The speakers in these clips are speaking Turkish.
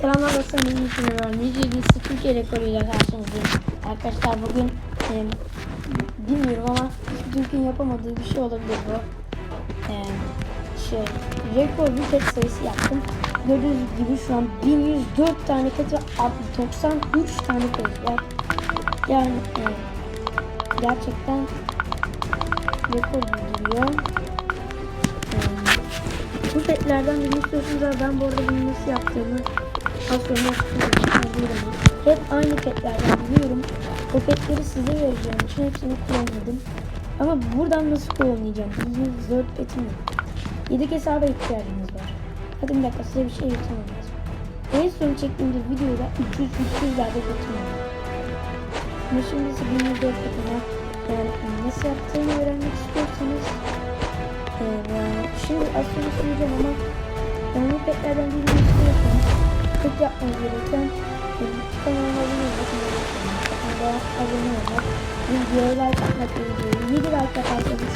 Selamlar dostlarım. Ben Yusuf Ömer. Nice Lise Türkiye rekoruyla karşınızdayım. Arkadaşlar bugün e, bilmiyorum ama Türk'ün yapamadığı bir şey olabilir bu. E, şey, rekor bir pet sayısı yaptım. Gördüğünüz gibi şu an 1104 tane pet ve 93 tane pet var. Yani e, gerçekten rekor bildiriyor. E, bu petlerden birini istiyorsunuz ben bu arada bunu nasıl yaptığımı az açıklayacağım. Hep aynı petlerden biliyorum. O petleri size vereceğim için hepsini kullanmadım. Ama buradan nasıl kullanacağım? 104 petim yok. 7 hesaba ihtiyacımız var. Hadi bir dakika size bir şey yırtmam lazım. En son çektiğimiz videoda 300-300'lerde götürmem. Ama şimdi ise 104 petime yani nasıl yaptığını öğrenmek istiyorsanız ee, şimdi az sonra söyleyeceğim ama yani petlerden birini istiyorsanız videoya like gerekiyor 7 like atarsanız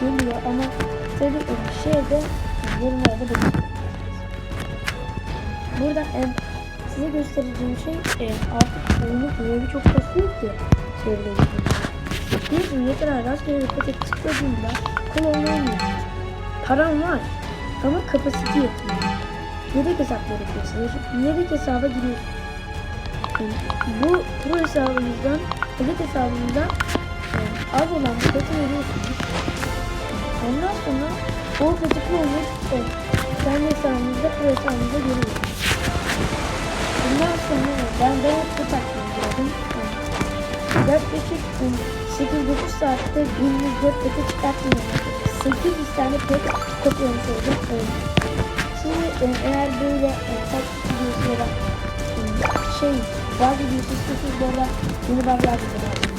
geliyor ama tabii bir şey de yorumlarda belirtmek Burada e, size göstereceğim şey e, artık oyunu böyle çok basıyor ki söyleyebilirim. Bir ne kadar rastgele paket tıkladığımda kol oynayamıyorsunuz. Param var ama kapasite yetmiyor. Yedek hesap gerekiyorsa yedek hesaba giriyorsunuz. Bu pro hesabınızdan yedek hesabınızdan e, az olan bir peti veriyorsunuz. Ondan sonra o peti kullanıp e, kendi hesabınızda pro hesabınıza giriyorsunuz. Bundan sonra ben ben bu taktiği gördüm. Yaklaşık 8-9 saatte 1104 peti çıkartmıyorum. 800 tane pet kopyalamış oldum. Öyle. Şimdi e, eğer böyle e, da e, şey videosu istiyorsanız bu arada yeni buglar videolar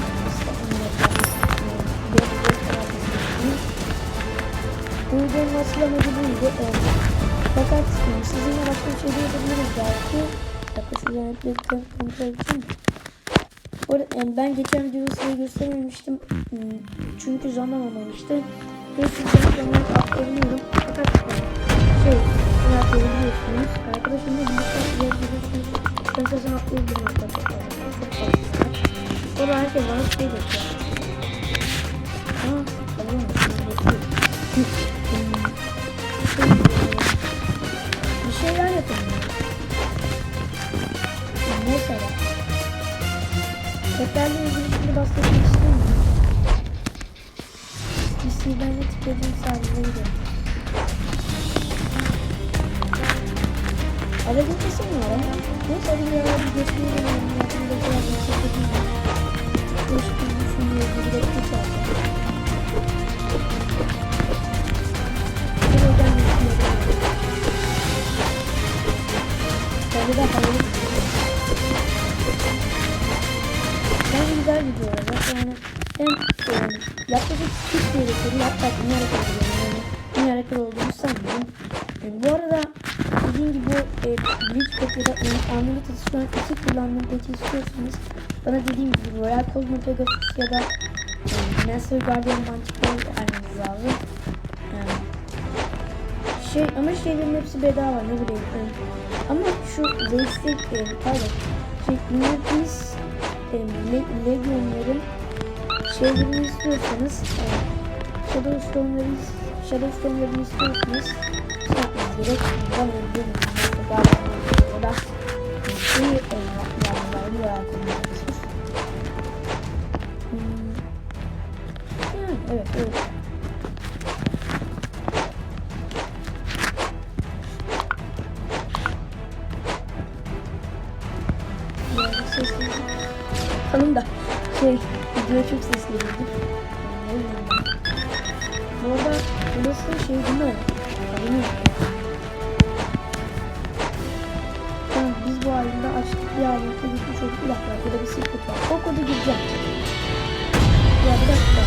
bu videonun asıl amacı buydu. E, fakat e, sizinle başka bir şey de yapabiliriz belki. Dakika şuradan hep kontrol edeceğim. Bu arada yani ben geçen videoda size göstermemiştim. Hmm, Çünkü zaman olmamıştı. Ve sizden sonra atlayabiliyorum. Fakat şey, bunu atlayabiliyorsunuz. Arkadaşımla birlikte atlayabiliyorsunuz. Zaten atlayabilirim arkadaşlar. Sonra herkes bana şey bekliyor. Aa, tamam. Bir şeyler yapalım. Mesela Petlerle ilgili şimdi bahsetmek istemiyorum. Listeyi ben de tıkladığım sahneleri de. Aracın kesin var ama. Neyse hadi bir ara bir geçmeyelim. Yakında bir ara bir çekelim. Değişik bir düşünüyor. Bir de bir geçmeyelim. Tabii de hayırlı. Bence güzel videolar. Yani hem e, yaklaşık 40 gerekleri hatta dünya rekoru yani dünya rekoru olduğunu sanmıyorum. E, bu arada dediğim gibi e, Bleach Pet ya da Amulet şu an iki kullandığım istiyorsanız bana dediğim gibi Royal Cosmo Pegasus ya da e, Master Guardian Manticore almanız lazım. Yani, şey ama şeylerin hepsi bedava ne bileyim. Yani, ama şu Zeys'te e, pardon şey Innerpeace e, Le- Legion'ların şeylerini istiyorsanız e, Shadowstone'ları Shadowstone'ları istiyorsanız evet Bakalım da şey video çok sesliydi. Bu arada burası şey değil mi? Değil? Bir ayında gitmiş olduk bir dakika ya da bir secret var. O kodu gireceğim. Ya bir dakika.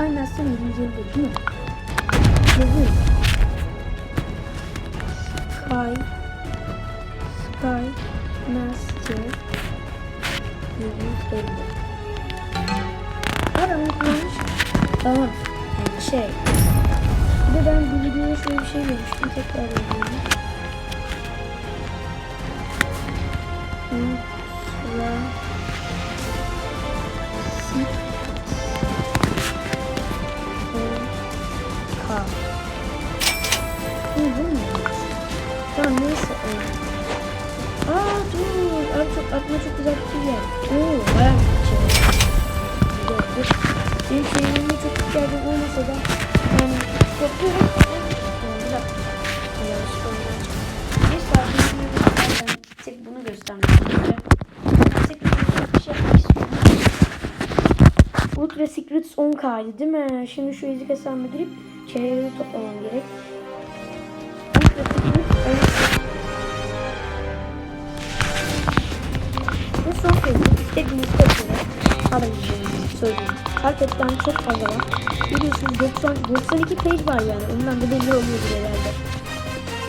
Aynen sen 750 değil mi? Yazıyor. Sky Sky Master 750 Adam kullanmış Tamam yani şey de ben bu videoda şöyle bir şey görmüştüm. Tekrar mu? Tamam neyse. Aa dur. Abi çok aklıma çok güzel bir şey geldi. Oo bayağı bir şey. Benim şeyimde çok ihtiyacım olmasa da yapıyorum. Bir ben tek bunu göstermek istiyorum. Bir şey yapmak istiyorum. Ultra Secrets 10K'ydı değil mi? Şimdi şu ezik hesabıma girip çeyreğini toplamam gerek. Ultra Secrets 10K. Bu son kez istediğiniz tepkileri alabileceğinizi söyleyeyim. Herkesten çok fazla var. Biliyorsunuz 90, 92 page var yani. Ondan da belli oluyor bir herhalde.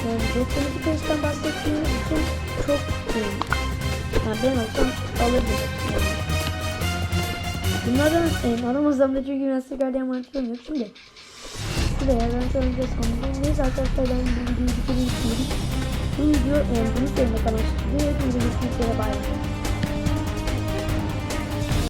Yani 92 page'den bahsettiğimiz için çok iyi. Yani ben olsam alırdım. Yani. Bunlardan e, alamazsam da çünkü size gardiyan mantıklı yok. Şimdi şuraya ben önce sandım. Neyse arkadaşlar ben bu videoyu bitireyim. Bu video e, bunu söylemek amaçlı. Hepinize görüşmek üzere. Bay bay.